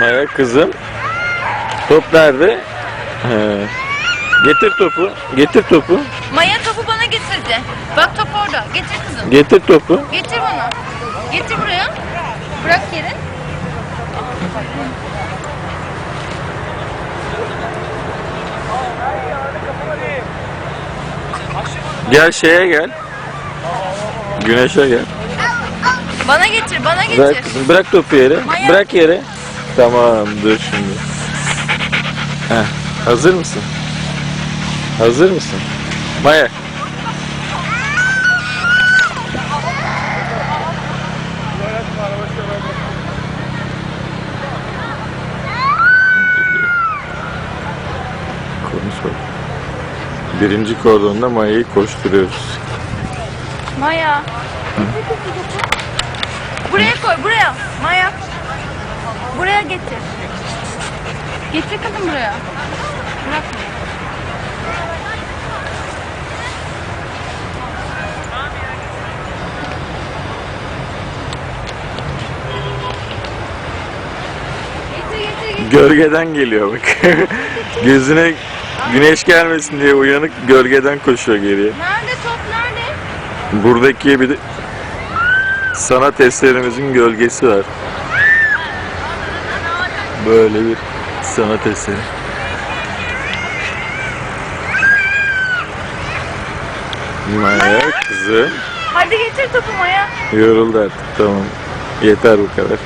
Maya kızım. Top nerede? He. Getir topu. Getir topu. Maya topu bana getirdi. Bak top orada. Getir kızım. Getir topu. Getir bana. Getir buraya. Bırak yere. Gel şeye gel. Güneşe gel. Bana getir, bana Bırak getir. kızım. Bırak topu yere. Maya. Bırak yere. Tamam dur şimdi. Heh. Hazır mısın? Hazır mısın? Maya. Birinci kordonda Maya'yı koşturuyoruz. Maya. Buraya koy, buraya. Maya. Buraya getir. Getir kızım buraya. Bırakma. Gölgeden geliyor bak. Gözüne güneş gelmesin diye uyanık gölgeden koşuyor geriye. Nerede top, nerede? Buradaki bir de sanat eserimizin gölgesi var. Böyle bir sanat eseri. Maya kızım Hadi getir topu Maya. yoruldu artık tamam. Yeter bu kadar.